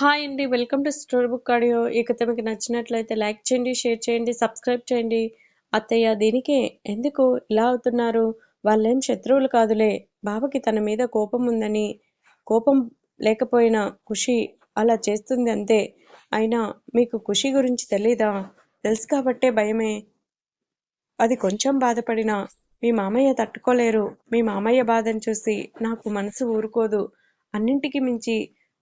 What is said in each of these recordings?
Hi అండి. Welcome to story book audio. ఈ కథ మీకు నచ్చినట్లయితే లైక్ చేయండి, షేర్ చేయండి, సబ్స్క్రైబ్ చేయండి. అత్తయ్య దీనికే ఎందుకు ఇలా అవుతున్నారు? వాళ్ళేం శత్రువులు కాదులే. బావకి తన మీద కోపం ఉందని. కోపం లేకపోయినా ఖుషి అలా చేస్తుంది అంతే. అయినా మీకు ఖుషి గురించి తెలీదా? తెలుసు కాబట్టే భయమే. అది కొంచెం బాధపడినా మీ మామయ్య తట్టుకోలేరు. మీ మామయ్య బాధను చూసి నాకు మనసు ఊరుకోదు. అన్నింటికి మించి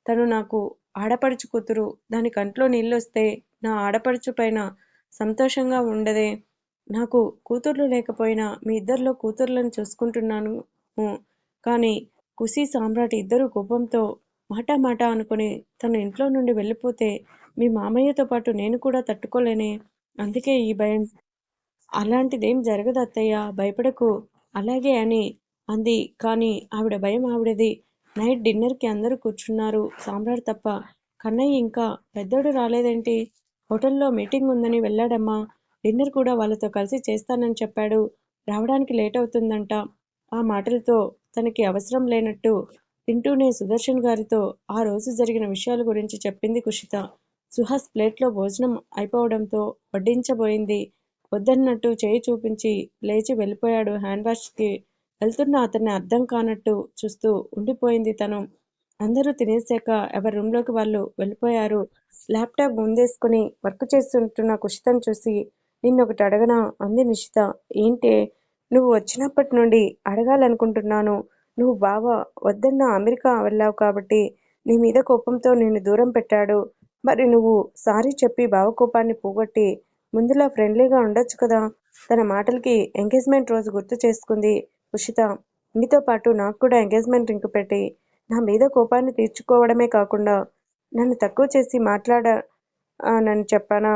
తను నాకు ఆడపడుచు కూతురు. దాని కంట్లో నీళ్ళొస్తే నా ఆడపడుచు పైన సంతోషంగా ఉండదే. నాకు కూతుర్లు లేకపోయినా మీ ఇద్దరిలో కూతుర్లను చూసుకుంటున్నాను. కానీ కుసి సామ్రాట్ ఇద్దరూ కోపంతో మాటా మాట అనుకుని తను ఇంట్లో నుండి వెళ్ళిపోతే మీ మామయ్యతో పాటు నేను కూడా తట్టుకోలేనే. అందుకే ఈ భయం. అలాంటిదేం జరగదు అత్తయ్య. భయపడకు. అలాగే అని అంది కానీ ఆవిడ భయం ఆవిడది. నైట్ డిన్నర్కి అందరూ కూర్చున్నారు. సామ్రాట్ తప్ప. కన్నయ్య ఇంకా పెద్దోడు రాలేదేంటి? హోటల్లో మీటింగ్ ఉందని వెళ్ళాడమ్మా. డిన్నర్ కూడా వాళ్ళతో కలిసి చేస్తానని చెప్పాడు. రావడానికి లేట్ అవుతుందంట. ఆ మాటలతో తనకి అవసరం లేనట్టు తింటూనే సుదర్శన్ గారితో ఆ రోజు జరిగిన విషయాల గురించి చెప్పింది కుషిత. సుహాస్ ప్లేట్లో భోజనం అయిపోవడంతో వడ్డించబోయింది. వద్దన్నట్టు చేయి చూపించి లేచి వెళ్ళిపోయాడు హ్యాండ్ వాష్కి వెళ్తున్న అతన్ని అర్థం కానట్టు చూస్తూ ఉండిపోయింది తను. అందరూ తినేసాక ఎవరి రూమ్లోకి వాళ్ళు వెళ్ళిపోయారు. ల్యాప్టాప్ ముందేసుకుని వర్క్ చేస్తుంటున్న కుషితను చూసి నిన్నొకటి అడగనా? అంది నిషిత. ఏంటే? నువ్వు వచ్చినప్పటి నుండి అడగాలనుకుంటున్నాను. నువ్వు బావ వద్దన్నా అమెరికా వెళ్ళావు కాబట్టి నీ మీద కోపంతో నిన్ను దూరం పెట్టాడు. మరి నువ్వు సారీ చెప్పి బావ కోపాన్ని పోగొట్టి ముందులా ఫ్రెండ్లీగా ఉండొచ్చు కదా? తన మాటలకి ఎంగేజ్మెంట్ రోజు గుర్తు చేసుకుంది కుషిత. నీతో పాటు నాకు కూడా ఎంగేజ్మెంట్ రింక్ పెట్టి నా మీద కోపాన్ని తీర్చుకోవడమే కాకుండా నన్ను తక్కువ చేసి మాట్లాడ నన్ను చెప్పానా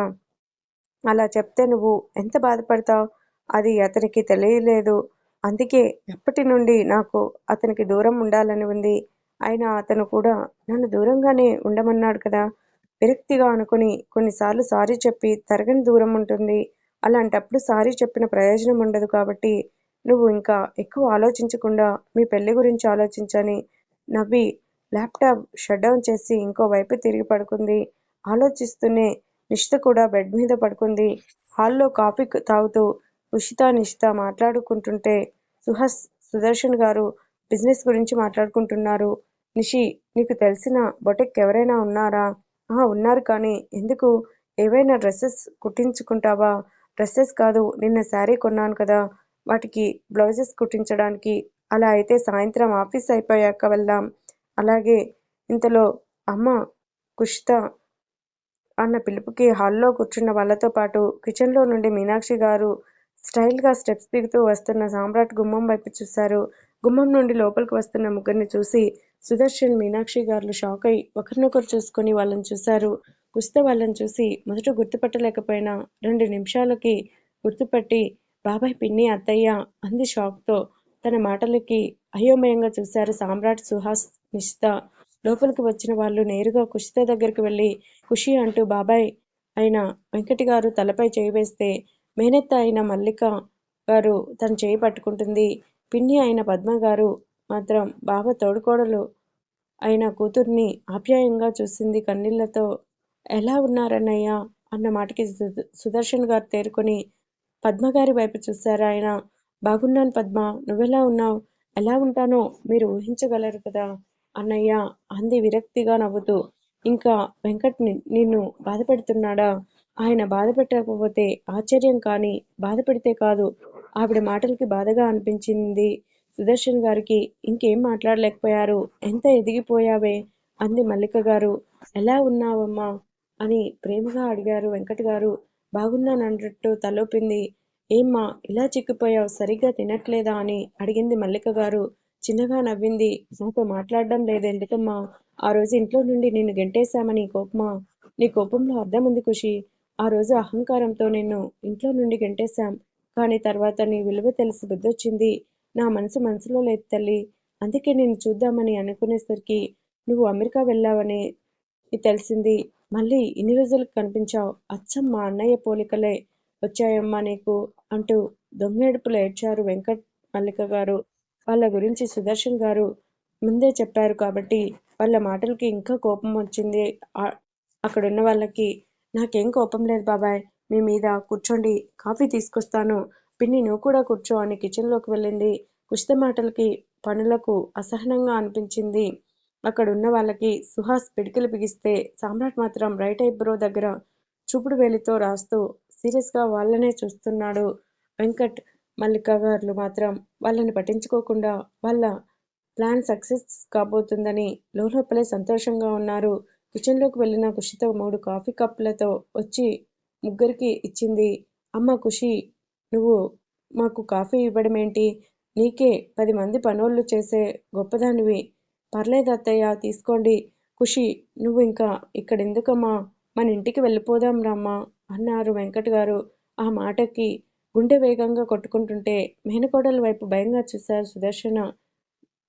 అలా చెప్తే నువ్వు ఎంత బాధపడతావు అది అతనికి తెలియలేదు. అందుకే ఎప్పటి నుండి నాకు అతనికి దూరం ఉండాలని ఉంది. అయినా అతను కూడా నన్ను దూరంగానే ఉండమన్నాడు కదా? విరక్తిగా అనుకుని కొన్నిసార్లు సారీ చెప్పి తరగని దూరం ఉంటుంది. అలాంటప్పుడు సారీ చెప్పిన ప్రయోజనం ఉండదు కాబట్టి నువ్వు ఇంకా ఎక్కువ ఆలోచించకుండా మీ పెళ్ళి గురించి ఆలోచించని నవ్వి ల్యాప్టాప్ షట్ డౌన్ చేసి ఇంకోవైపు తిరిగి పడుకుంది. ఆలోచిస్తూనే నిషిత కూడా బెడ్ మీద పడుకుంది. హాల్లో కాఫీ తాగుతూ ఉషిత, నిషిత మాట్లాడుకుంటుంటే సుహాస్, సుదర్శన్ గారు బిజినెస్ గురించి మాట్లాడుకుంటున్నారు. నిషి నీకు తెలిసిన బొటెక్ ఎవరైనా ఉన్నారా? ఆ ఉన్నారు కానీ ఎందుకు? ఏవైనా డ్రెస్సెస్ కుట్టించుకుంటావా? డ్రెస్సెస్ కాదు నిన్న శారీ కొన్నాను కదా వాటికి బ్లౌజెస్ కుట్టించడానికి. అలా అయితే సాయంత్రం ఆఫీస్ అయిపోయాక వెళ్దాం. అలాగే ఇంతలో అమ్మ కుషిత అన్న పిలుపుకి హాల్లో కూర్చున్న వాళ్ళతో పాటు కిచెన్లో నుండి మీనాక్షి గారు స్టైల్గా స్టెప్స్ దిగుతూ వస్తున్న సామ్రాట్ గుమ్మం వైపు చూశారు. గుమ్మం నుండి లోపలికి వస్తున్న ముగ్గురిని చూసి సుదర్శన్, మీనాక్షి గారు షాక్ అయి ఒకరినొకరు చూసుకొని వాళ్ళని చూశారు. కుస్త వాళ్ళని చూసి మొదట గుర్తుపట్టలేకపోయినా రెండు నిమిషాలకి గుర్తుపట్టి బాబాయ్ పిన్ని అత్తయ్య అంది షాక్తో తన మాటలకి అయోమయంగా చూశారు సామ్రాట్, సుహాస్, నిషిత. లోపలికి వచ్చిన వాళ్ళు నేరుగా కుషిత దగ్గరికి వెళ్ళి ఖుషి అంటూ బాబాయ్ అయిన వెంకటిగారు తలపై చేయి వేస్తే మేనత్త అయిన మల్లిక గారు తన చేయి పట్టుకుంటుంది. పిన్ని అయిన పద్మ గారు మాత్రం బాబా తోడుకోడలు అయిన కూతుర్ని ఆప్యాయంగా చూసింది కన్నీళ్ళతో. ఎలా ఉన్నారన్నయ్యా? అన్న మాటకి సుదర్శన్ గారు తేరుకొని పద్మగారి వైపు చూశారు ఆయన. బాగున్నాను పద్మ నువ్వెలా ఉన్నావ్? ఎలా ఉంటానో మీరు ఊహించగలరు కదా అన్నయ్య అంది విరక్తిగా నవ్వుతూ. ఇంకా వెంకట్ నిన్ను బాధపెడుతున్నాడా? ఆయన బాధపెట్టకపోతే ఆశ్చర్యం కానీ బాధపెడితే కాదు. ఆవిడ మాటలకి బాధగా అనిపించింది సుదర్శన్ గారికి. ఇంకేం మాట్లాడలేకపోయారు. ఎంత ఎదిగిపోయావే? అంది మల్లిక గారు ఎలా ఉన్నావమ్మా? అని ప్రేమగా అడిగారు వెంకట్గారు. బాగున్నానన్నట్టు తలోపింది ఏమ్మా ఇలా చిక్కిపోయావు సరిగ్గా తినట్లేదా? అని అడిగింది మల్లిక గారు చిన్నగా నవ్వింది. నాతో మాట్లాడడం లేదెందుకమ్మా? ఆ రోజు ఇంట్లో నుండి నిన్ను గెంటేశామని కోపమా? నీ కోపంలో అర్థం ఉంది ఖుషి ఆ రోజు అహంకారంతో నిన్ను ఇంట్లో నుండి గెంటేశాం. కానీ తర్వాత నీ విలువ తెలిసి బుద్ధొచ్చింది. నా మనసు మనసులో లేదు తల్లి అందుకే నేను చూద్దామని అనుకునేసరికి నువ్వు అమెరికా వెళ్ళావని తెలిసింది. మళ్ళీ ఇన్ని రోజులకు కనిపించావు అచ్చం మా అన్నయ్య పోలికలే వచ్చాయమ్మా నీకు అంటూ దొంగేడుపులు ఏడ్చారు వెంకట్, మల్లిక గారు. వాళ్ళ గురించి సుదర్శన్ గారు ముందే చెప్పారు కాబట్టి వాళ్ళ మాటలకి ఇంకా కోపం వచ్చింది. అక్కడున్న వాళ్ళకి నాకేం కోపం లేదు బాబాయ్ మీ మీద కూర్చోండి కాఫీ తీసుకొస్తాను. పిన్ని నువ్వు కూడా కూర్చో అని కిచెన్లోకి వెళ్ళింది. కుషిత మాటలకి పనులకు అసహనంగా అనిపించింది. అక్కడున్న వాళ్ళకి సుహాస్ పిడికిలు బిగిస్తే సామ్రాట్ మాత్రం రైట్ ఐబ్రో దగ్గర చూపుడు వేలితో రాస్తూ సీరియస్గా వాళ్ళనే చూస్తున్నాడు వెంకట్ మల్లిక గారు మాత్రం వాళ్ళని పట్టించుకోకుండా వాళ్ళ ప్లాన్ సక్సెస్ కాబోతుందని లోపలే సంతోషంగా ఉన్నారు. కిచెన్లోకి వెళ్ళిన ఖుషితో మూడు కాఫీ కప్పులతో వచ్చి ముగ్గురికి ఇచ్చింది. అమ్మ ఖుషి నువ్వు మాకు కాఫీ ఇవ్వడమేంటి? నీకే పది మంది పనోళ్ళు చేసే గొప్పదానివి. పర్లేదు అత్తయ్య తీసుకోండి. ఖుషి నువ్వు ఇంకా ఇక్కడెందుకమ్మా? మన ఇంటికి వెళ్ళిపోదాం రమ్మా అన్నారు వెంకట్ గారు. ఆ మాటకి గుండె వేగంగా కొట్టుకుంటుంటే మేనకోడల వైపు భయంగా చూశారు సుదర్శన.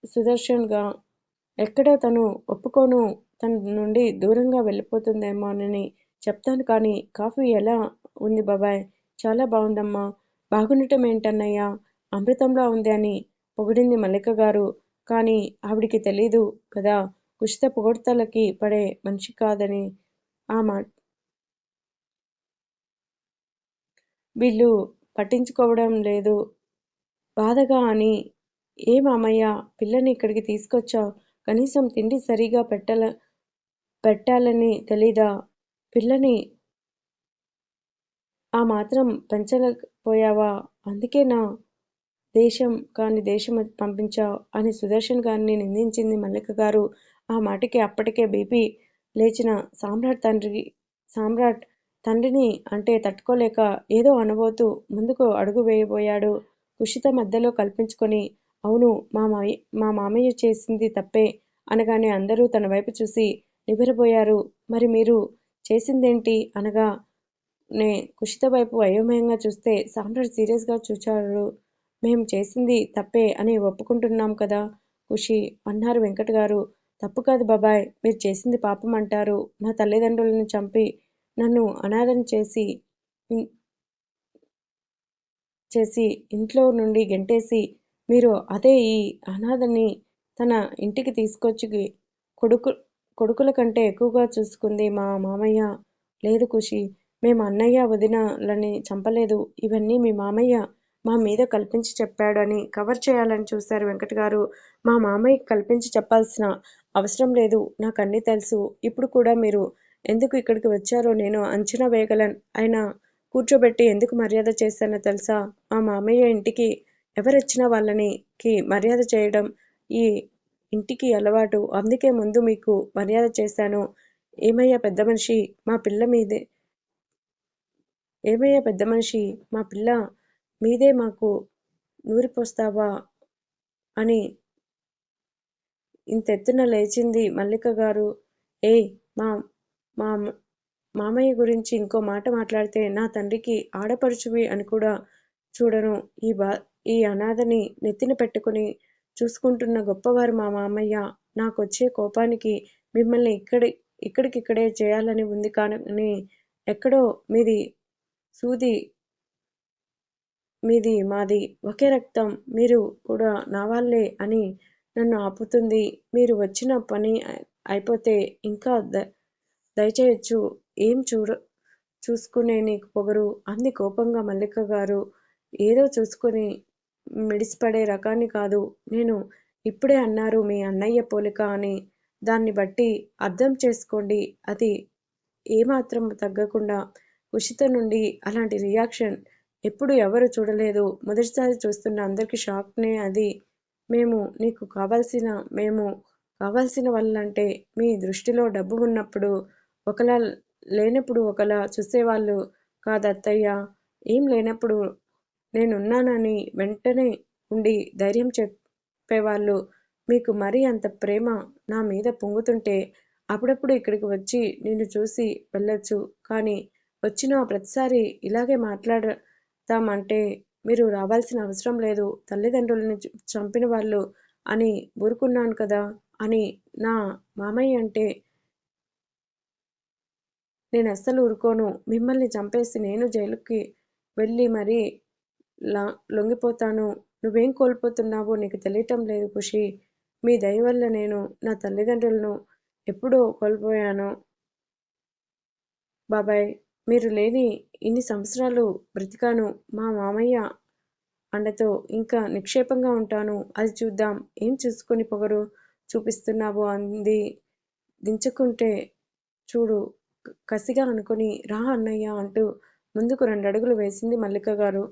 సుదర్శన్గా ఎక్కడో తను? ఒప్పుకోను. తన నుండి దూరంగా వెళ్ళిపోతుందేమోనని చెప్తాను కానీ కాఫీ ఎలా ఉంది బాబాయ్? చాలా బాగుందమ్మా. బాగుండటం ఏంటన్నయ్యా? అమృతంలా ఉంది అని పొగిడింది మల్లిక గారు. కానీ ఆవిడికి తెలీదు కదా. కుషిత పొగడ్తలకి పడే మనిషి కాదని మాట వీళ్ళు పట్టించుకోవడం లేదు. బాధగా అని ఏ మామయ్య పిల్లని ఇక్కడికి తీసుకొచ్చావు కనీసం తిండి సరిగా పెట్టాల పెట్టాలని తెలీదా? పిల్లని ఆ మాత్రం పెంచలేకపోయావా? అందుకేనా దేశం కాని దేశం పంపించావు అని సుదర్శన్ గారిని నిందించింది మల్లిక గారు. ఆ మాటకి అప్పటికే బీపీ లేచిన సామ్రాట్ తండ్రి సామ్రాట్ తండ్రిని అంటే తట్టుకోలేక ఏదో అనబోతూ ముందుకు అడుగు వేయబోయాడు. కుషిత మధ్యలో కల్పించుకొని అవును మా మాయ మా మామయ్య చేసింది తప్పే అనగానే అందరూ తన వైపు చూసి నివ్వెరబోయారు మరి మీరు చేసిందేంటి అనగా నే కుషిత వైపు అయోమయంగా చూస్తే సామ్రాట్ సీరియస్గా చూచారు. మేము చేసింది తప్పే అని ఒప్పుకుంటున్నాం కదా ఖుషి అన్నారు వెంకట్ గారు తప్పు కాదు బాబాయ్. మీరు చేసింది పాపం అంటారు. నా తల్లిదండ్రులను చంపి నన్ను అనాథం చేసి చేసి ఇంట్లో నుండి గెంటేసి మీరు అదే ఈ అనాథని తన ఇంటికి తీసుకొచ్చి కొడుకు కొడుకుల కంటే ఎక్కువగా చూసుకుంది మా మామయ్య. లేదు ఖుషి మేము అన్నయ్య వదినలని చంపలేదు. ఇవన్నీ మీ మామయ్య మా మీద కల్పించి చెప్పాడు అని కవర్ చేయాలని చూశారు వెంకట్ గారు. మా మామయ్యకి కల్పించి చెప్పాల్సిన అవసరం లేదు నాకు అన్నీ తెలుసు. ఇప్పుడు కూడా మీరు ఎందుకు ఇక్కడికి వచ్చారో నేను అంచనా వేయగలను. ఆయన కూర్చోబెట్టి ఎందుకు మర్యాద చేశానో తెలుసా? మా మామయ్య ఇంటికి ఎవరొచ్చినా వాళ్ళని కి మర్యాద చేయడం ఈ ఇంటికి అలవాటు. అందుకే ముందు మీకు మర్యాద చేశాను. ఏమయ్యా పెద్ద మనిషి? మా పిల్ల మీదే ఏమయ్యా పెద్ద మనిషి? మా పిల్ల మీదే మాకు నూరిపోస్తావా అని ఇంతెత్తున లేచింది మల్లిక గారు. ఏ మా మా మామయ్య గురించి ఇంకో మాట మాట్లాడితే నా తండ్రికి ఆడపడుచువి అని కూడా చూడను. ఈ బా ఈ అనాథని నెత్తిన పెట్టుకుని చూసుకుంటున్న గొప్పవారు మా మామయ్య. నాకొచ్చే కోపానికి మిమ్మల్ని ఇక్కడి ఇక్కడికిక్కడే చేయాలని ఉంది కానీ ఎక్కడో మీది సూది మీది మాది ఒకే రక్తం. మీరు కూడా నా వాళ్ళే అని నన్ను ఆపుతుంది. మీరు వచ్చిన పని అయిపోతే ఇంకా దయచేయచ్చు. ఏం చూడ చూసుకునే నీకు పొగరు. అంది కోపంగా మల్లిక గారు. ఏదో చూసుకుని మిడిసిపడే రకాన్ని కాదు. నేను ఇప్పుడే అన్నారు మీ అన్నయ్య పోలిక అని. దాన్ని బట్టి అర్థం చేసుకోండి. అది ఏమాత్రం తగ్గకుండా ఉషిత నుండి అలాంటి రియాక్షన్ ఎప్పుడు ఎవరు చూడలేదు. మొదటిసారి చూస్తున్న అందరికీ షాక్నే అది. మేము నీకు కావాల్సిన మేము కావాల్సిన వాళ్ళంటే మీ దృష్టిలో డబ్బు ఉన్నప్పుడు ఒకలా లేనప్పుడు ఒకలా చూసేవాళ్ళు కాదత్తయ్య. ఏం లేనప్పుడు నేనున్నానని వెంటనే ఉండి ధైర్యం చెప్పేవాళ్ళు. మీకు మరీ అంత ప్రేమ నా మీద పొంగుతుంటే అప్పుడప్పుడు ఇక్కడికి వచ్చి నిన్ను చూసి వెళ్ళొచ్చు. కానీ వచ్చిన ప్రతిసారి ఇలాగే మాట్లాడ చేస్తామంటే మీరు రావాల్సిన అవసరం లేదు. తల్లిదండ్రులను చంపిన వాళ్ళు అని ఊరుకున్నాను కదా అని నా మామయ్య అంటే నేను అస్సలు ఊరుకోను. మిమ్మల్ని చంపేసి నేను జైలుకి వెళ్ళి మరీ లొంగిపోతాను. నువ్వేం కోల్పోతున్నావో నీకు తెలియటం లేదు ఖుషి. మీ దయ వల్ల నేను నా తల్లిదండ్రులను ఎప్పుడో కోల్పోయాను. బాబాయ్. మీరు లేని ఇన్ని సంవత్సరాలు బ్రతికాను మా మామయ్య అండతో ఇంకా నిక్షేపంగా ఉంటాను. అది చూద్దాం. ఏం చూసుకొని పొగరు చూపిస్తున్నావు అంది. దించుకుంటే చూడు కసిగా అనుకుని రా అన్నయ్య అంటూ ముందుకు రెండడుగులు వేసింది మల్లిక గారు.